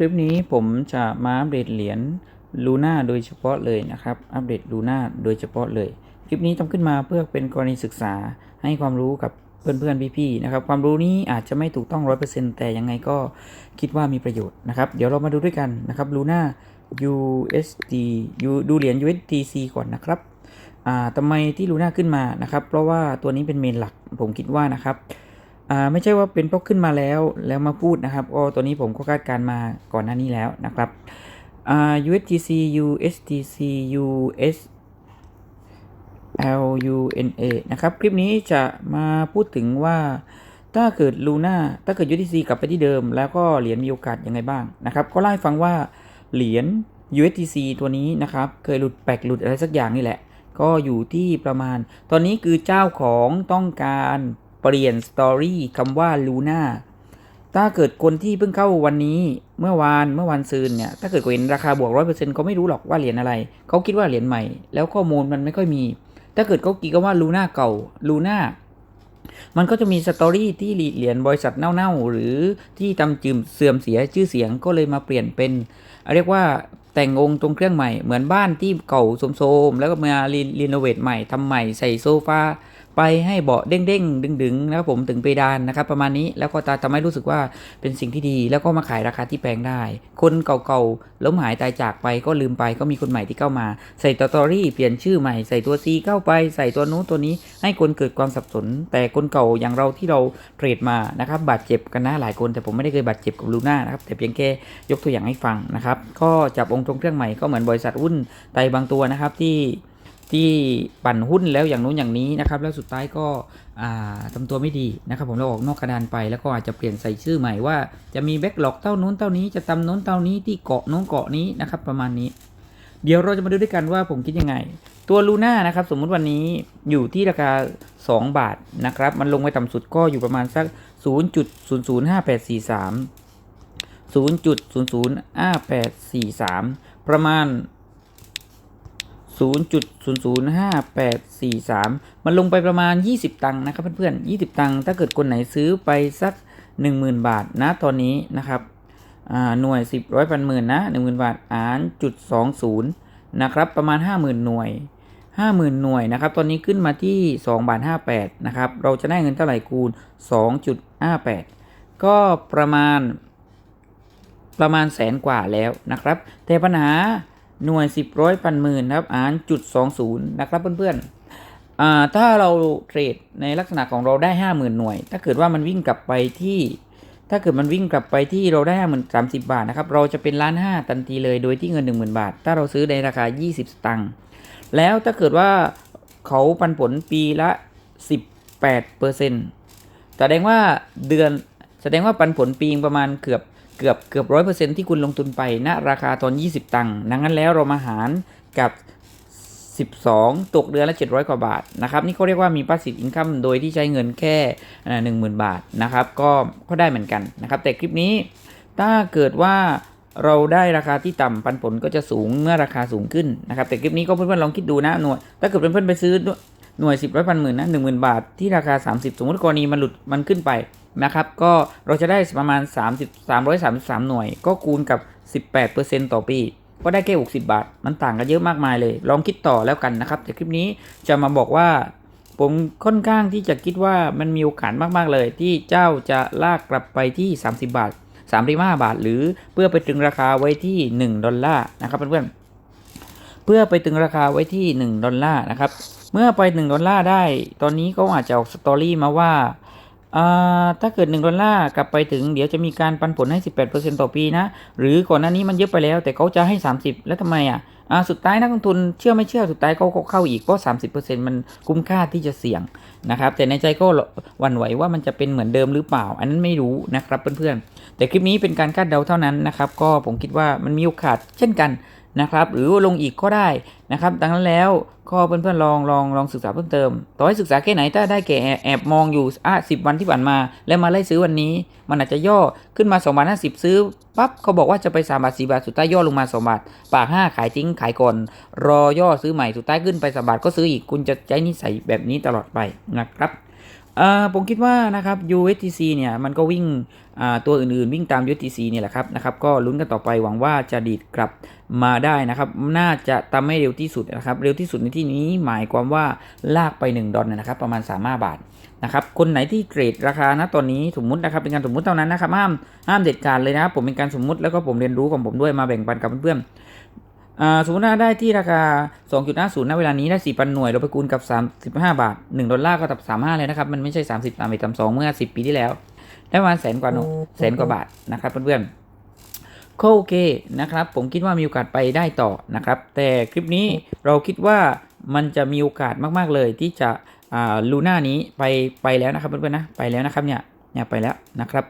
คลิปนี้ผมจะมาอัปเดตเหรียญลูน่าโดยเฉพาะเลยนะครับ อัปเดตลูน่าโดยเฉพาะเลย คลิปนี้ทำขึ้นมาเพื่อเป็นกรณีศึกษาให้ความรู้กับเพื่อนๆพี่ๆนะครับ ความรู้นี้อาจจะไม่ถูกต้อง 100%แต่ยังไงก็คิดว่ามีประโยชน์นะครับ เดี๋ยวเรามาดูด้วยกันนะครับลูน่า USD ดูเหรียญ USDC ก่อนนะครับอ่าทำไมที่ลูน่าขึ้นมานะครับ เพราะว่าตัวนี้เป็นเมนหลักผมคิดว่านะครับ อ่าไม่ใช่ว่าเป็นเพราะขึ้นมาแล้วแล้วมาพูดนะครับก็ตัวนี้ผมก็คาดการมาก่อนหน้านี้แล้วนะครับอ่า USDC USDC US LUNA นะครับ คลิปนี้จะมาพูดถึงว่าถ้าเกิดลูน่าถ้าเกิด USDC กลับไปที่เดิม แล้วก็เหรียญมีโอกาสยังไงบ้างนะครับ ก็เล่าให้ฟังว่าเหรียญ USDC ตัวนี้นะครับ เคยหลุดแปลกหลุดอะไรสักอย่างนี่แหละ ก็อยู่ที่ประมาณ ตอนนี้คือเจ้าของต้องการ เปลี่ยนสตอรี่คำว่าลูน่าถ้าเกิดคนที่เพิ่งเข้าวันนี้เมื่อวานเมื่อวันซืนเนี่ยถ้าเกิดเห็นราคาบวกร้อยเปอร์เซ็นต์เขาไม่รู้หรอกว่าเหรียญอะไร เขาคิดว่าเหรียญใหม่ แล้วข้อมูลมันไม่ค่อยมี ถ้าเกิดเขาคิดกันว่าลูน่าเก่าลูน่ามันก็จะมีสตอรี่ที่เหรียญบริษัทเน่าๆ หรือที่ทำจืมเสื่อมเสียชื่อเสียงก็เลยมาเปลี่ยนเป็น เรียกว่าแต่งองค์ตรงเครื่องใหม่เหมือนบ้านที่เก่าโทรมๆแล้วก็มารีโนเวทใหม่ทำใหม่ใส่โซฟา ไปให้เบาะเด้งๆดึงๆนะครับผมถึงเพดานนะครับ ประมาณนี้แล้วก็ตาทำให้รู้สึกว่าเป็นสิ่งที่ดี แล้วก็มาขายราคาที่แพงได้ คนเก่าๆล้มหายตายจากไปก็ลืมไปก็มีคนใหม่ที่เข้ามา ใส่ตอตอรี่เปลี่ยนชื่อใหม่ใส่ตัว C เข้าไปใส่ตัวนู้นตัวนี้ ให้คนเกิดความสับสน แต่คนเก่าอย่างเราที่เราเทรดมานะครับบาดเจ็บกันนะหลายคนแต่ผมไม่ได้เคยบาดเจ็บกับลูน่านะครับแต่เพียงแค่ยกตัวอย่างให้ฟังนะครับก็จับองค์ตรงเครื่องใหม่ก็เหมือนบริษัทหุ้นไตบางตัวนะครับที่ ที่ปั่นหุ้นแล้วอย่างนู้นอย่างนี้นะครับแล้วสุดท้ายก็อ่าทำตัวไม่ดีนะครับ ผมเราออกนอกกระดานไปแล้วก็อาจจะเปลี่ยนใส่ชื่อใหม่ว่าจะมีแบ็กหลอกเท่านู้นเท่านี้จะตำนู้นเท่านี้ที่เกาะนู้นเกาะนี้นะครับประมาณนี้ เดี๋ยวเราจะมาดูด้วยกันว่าผมคิดยังไง ตัวลูน่านะครับสมมุติวันนี้อยู่ที่ราคา 2 บาทนะครับมันลงไปต่ำสุดก็อยู่ประมาณสัก 0.00584 3 0.00584ประมาณ 0.005843 มันลงไปประมาณ 20 ตังค์นะครับเพื่อนๆ20 ตังค์ถ้าเกิดคนไหนซื้อไปสัก 10,000 บาทนะตอนนี้นะครับหน่วย 10ร้อยพันหมื่นนะ10,000 บาทอ่านจุด20นะครับประมาณ 50,000 หน่วย 50,000 หน่วยนะครับตอนนี้ขึ้นมาที่2บาท58นะครับเราจะได้เงินเท่าไหร่คูณ 2.58 ก็ประมาณประมาณแสนกว่าแล้วนะครับ แต่ปัญหา หน่วย10ร้อยพันหมื่นนะครับ อ่านจุด20นะครับเพื่อนๆอ่าถ้าเราเทรดในลักษณะของเราได้50,000หน่วย ถ้าเกิดว่ามันวิ่งกลับไปที่ ถ้าเกิดมันวิ่งกลับไปที่เราได้เหมือนสามสิบาทนะครับ เราจะเป็นล้านห้าทันทีเลย โดยที่เงิน1 0,000บาท ถ้าเราซื้อในราคา20สตังค์ แล้วถ้าเกิดว่าเขาปันผลปีละ18เปอร์เซ็นต์แสดงว่าเดือน แสดงว่าปันผลปีประมาณเกือบ เกือบเกือบร้อยเปอร์เซ็นที่คุณลงทุนไปณราคาตอน 20 ตังค์ดังนั้นแล้วเรามาหารกับ 12 ตกเดือนละ 700 กว่าบาทนะครับนี่เขาเรียกว่ามี passive income โดยที่ใช้เงินแค่หนึ่งหมื่นบาทนะครับก็ก็ได้เหมือนกันนะครับแต่คลิปนี้ถ้าเกิดว่าเราได้ราคาที่ต่ำปันผลก็จะสูงเมื่อราคาสูงขึ้นนะครับแต่คลิปนี้ก็เพื่อนๆลองคิดดูนะหน่วยถ้าเกิดเพื่อนๆไปซื้อหน่วย10ร้อยพันหมื่นนะหนึ่งหมื่นบาทที่ราคา 30 สมมติกรณีมันหลุดมันขึ้นไป นะครับ ก็เราจะได้ประมาณ 30 333 หน่วย ก็คูณกับ 18%ต่อปี ก็ได้แค่ 60 บาท มันต่างกันเยอะมากมายเลย ลองคิดต่อแล้วกันนะครับ แต่คลิปนี้จะมาบอกว่า ผมค่อนข้างที่จะคิดว่ามันมีโอกาสมากๆเลย ที่เจ้าจะลากกลับไปที่ 30 บาท 35 บาท หรือเพื่อไปตึงราคาไว้ที่ 1 ดอลลาร์นะครับเพื่อนๆ เพื่อไปตึงราคาไว้ที่ 1 ดอลลาร์นะครับ เมื่อไป 1 ดอลลาร์ได้ ตอนนี้ก็อาจจะออกสตอรี่มาว่าอ่า ถ้าเกิด 1 ดอลลาร์กลับไปถึงเดี๋ยวจะมีการปันผลให้ 18%ต่อปีนะ หรือก่อนหน้านี้มันเยอะไปแล้ว แต่เขาจะให้ 30 แล้วทำไมอะอ่าสุดท้ายนักลงทุนเชื่อไม่เชื่อสุดท้ายเขาก็เข้าอีกเพราะ 30%มันคุ้มค่าที่จะเสี่ยงนะครับ แต่ในใจก็หวั่นไหวว่ามันจะเป็นเหมือนเดิมหรือเปล่า อันนั้นไม่รู้นะครับเพื่อนๆแต่คลิปนี้เป็นการคาดเดาเท่านั้นนะครับ ก็ผมคิดว่ามันมีโอกาสเช่นกัน นะครับ หรือลงอีกก็ได้นะครับ ดังนั้นแล้วก็เพื่อนๆลองลองลองศึกษาเพิ่มเติม ต่อให้ศึกษาแค่ไหนถ้าได้แก่แอบมองอยู่อะสิวันที่ผ่านมา แล้วมาไล่ซื้อวันนี้ มันอาจจะย่อขึ้นมา2บาท50ซื้อปั๊บเขาบอกว่าจะไป3บาท4บาทสุดท้ายย่อลงมา2บาทปาก5ขายทิ้งขายก่อน รอย่อซื้อใหม่สุดท้ายขึ้นไป3บาทก็ซื้ออีกคุณจะใช้นิสัยแบบนี้ตลอดไปนะครับ ผมคิดว่านะครับ USTC เนี่ยมันก็วิ่งตัวอื่นๆ วิ่งตาม USTC เนี่ยแหละครับนะครับก็ลุ้นกันต่อไปหวังว่าจะดีดกลับมาได้นะครับ น่าจะทำให้เร็วที่สุดนะครับ เร็วที่สุดในที่นี้หมายความว่าลากไป 1 ดอลนะครับ ประมาณ35บาทนะครับคนไหนที่เทรดราคานะตอนนี้สมมตินะครับเป็นการสมมติเท่านั้นนะครับห้ามห้ามเด็ดขาดเลยนะครับผมเป็นการสมมติแล้วก็ผมเรียนรู้ของผมด้วยมาแบ่งปันกับเพื่อน สมมติว่าได้ที่ราคา 2.50ณเวลานี้ได้4,000หน่วยเราไปคูณกับ 35 บาท 1 ดอลลาร์ก็ตับ 35 เลยนะครับ มันไม่ใช่ 30ตามไปตาม2เมื่อ 10 ปีที่แล้ว ได้ประมาณแสนกว่าหน่วยแสนกว่าบาทนะครับเพื่อนๆก็โอเคนะครับ ผมคิดว่ามีโอกาสไปได้ต่อนะครับ แต่คลิปนี้เราคิดว่ามันจะมีโอกาสมากๆเลยที่จะลูน่านี้ไปไปแล้วนะครับเพื่อนๆนะไปแล้วนะครับเนี่ย เนี่ยไปแล้วนะครับ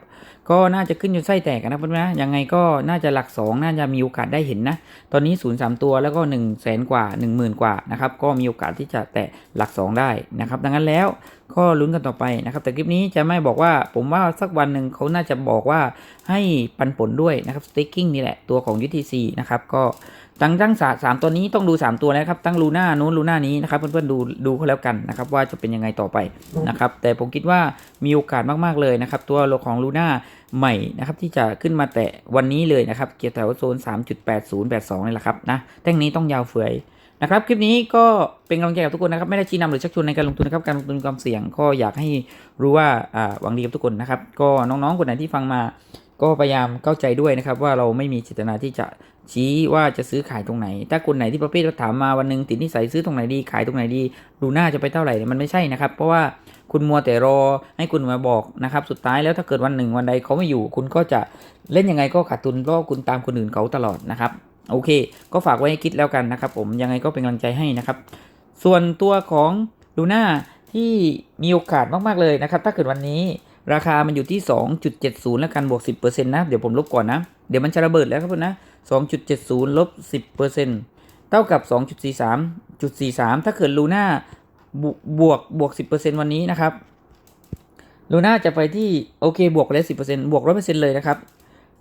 ก็น่าจะขึ้นจนไส้แตกนะเพื่อนนะยังไงก็น่าจะหลัก 2 น่าจะมีโอกาสได้เห็นนะ ตอนนี้0 3ตัวแล้วก็1นึ่งแสนกว่า 10,000 กว่านะครับ ก็มีโอกาสที่จะแตะหลัก 2 ได้นะครับ ดังนั้นแล้ว ก็ลุ้นกันต่อไปนะครับ แต่คลิปนี้จะไม่บอกว่าผมว่าสักวันหนึ่งเขาน่าจะบอกว่าให้ปันผลด้วยนะครับ staking นี่แหละตัวของ UTC นะครับก็ตั้งตั้งสาสามตัวนี้ต้องดู 3 ตัวแล้วครับตั้งลูน่านู้นลูน่านี้นะครับเพื่อนๆดูดูเขาแล้วกันนะครับว่าจะเป็นยังไงต่อไปนะครับแต่ผมคิดว่ามีโอกาสมากๆเลยนะครับตัวของลูน่าใหม่นะครับที่จะขึ้นมาแตะวันนี้เลยนะครับเกียร์แถวโซน 3.8082นี่แหละครับนะแท่งนี้ต้องยาวเฟือย นะครับคลิปนี้ก็เป็นกำลังใจกับทุกคนนะครับ ไม่ได้ชี้นำหรือชักชวนในการลงทุนนะครับการลงทุนความเสี่ยงก็อยากให้รู้ว่าหวังดีกับทุกคนนะครับ ก็น้องๆคนไหนที่ฟังมา ก็พยายามเข้าใจด้วยนะครับ ว่าเราไม่มีเจตนาที่จะชี้ว่าจะซื้อขายตรงไหน ถ้าคนไหนที่ประเภทถามมาวันหนึ่งติดนิสัยซื้อตรงไหนดีขายตรงไหนดีดูหน้าจะไปเท่าไหร่เนี่ยมันไม่ใช่นะครับ เพราะว่าคุณมัวแต่รอให้คุณมาบอกนะครับ สุดท้ายแล้วถ้าเกิดวันหนึ่งวันใดเขาไม่อยู่ คุณก็จะเล่นยังไงก็ขาดทุนเพราะว่าคุณตามคนอื่นเขาตลอดนะครับ โอเค ก็ฝากไว้ให้คิดแล้วกันนะครับ ผมยังไงก็เป็นกำลังใจให้นะครับ ส่วนตัวของลูน่าที่มีโอกาสมากๆเลยนะครับ ถ้าเกิดวันนี้ราคามันอยู่ที่ 2.70 แล้วกันบวก 10%นะ เดี๋ยวผมลบก่อนนะ เดี๋ยวมันจะระเบิดแล้วครับนะ 2.70 ลบ 10%เท่ากับ 2.43.43 ถ้าเกิดลูน่าบวกบวกบวกสิบเปอร์เซ็นวันนี้นะครับลูน่าจะไปที่โอเคบวกไปแล้วสิบเปอร์เซ็นบวกร้อยเปอร์เซ็นเลยนะครับ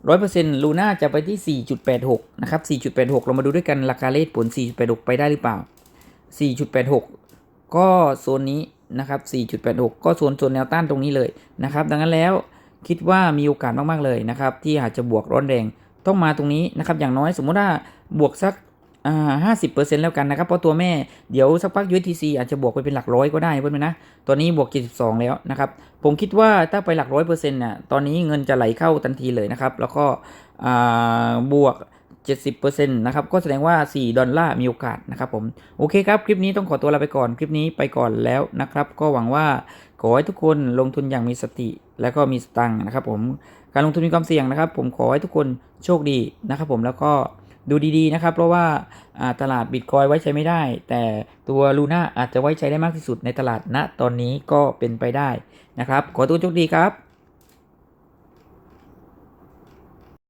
ร้อยเปอร์เซ็นลูน่าจะไปที่สี่จุดแปดหกนะครับสี่จุดแปดหกเรามาดูด้วยกันราคาเลทผลสี่จุดแปดหกไปได้หรือเปล่าสี่จุดแปดหกก็โซนนี้นะครับสี่จุดแปดหกก็โซนโซนแนวต้านตรงนี้เลยนะครับ ดังนั้นแล้วคิดว่ามีโอกาสมาก ๆ เลยนะครับ ที่อาจจะบวกร้อนแรง ต้องมาตรงนี้นะครับ อย่างน้อยสมมติว่าบวกสัก ห้าสิบเปอร์เซ็นต์แล้วกันนะครับ เพราะตัวแม่เดี๋ยวสักพัก USTC อาจจะบวกไปเป็นหลักร้อยก็ได้เพื่อนๆนะตัวนี้บวก72แล้วนะครับ ผมคิดว่าถ้าไปหลักร้อยเปอร์เซ็นต์น่ะตอนนี้เงินจะไหลเข้าทันทีเลยนะครับ แล้วก็อ่าบวก 70%นะครับ ก็แสดงว่า 4 ดอลลาร์มีโอกาสนะครับผม โอเคครับ คลิปนี้ต้องขอตัวลาไปก่อน คลิปนี้ไปก่อนแล้วนะครับ ก็หวังว่าขอให้ทุกคนลงทุนอย่างมีสติ และก็มีสตังค์นะครับผม การลงทุนมีความเสี่ยงนะครับ ผมขอให้ทุกคนโชคดีนะครับผม แล้วก็ ดูดีๆนะครับ เพราะว่าตลาดบิตคอยไว้ใช้ไม่ได้ แต่ตัวลูน่าอาจจะไว้ใจได้มากที่สุดในตลาดณตอนนี้ก็เป็นไปได้นะครับ ขอตัวโชคดีครับ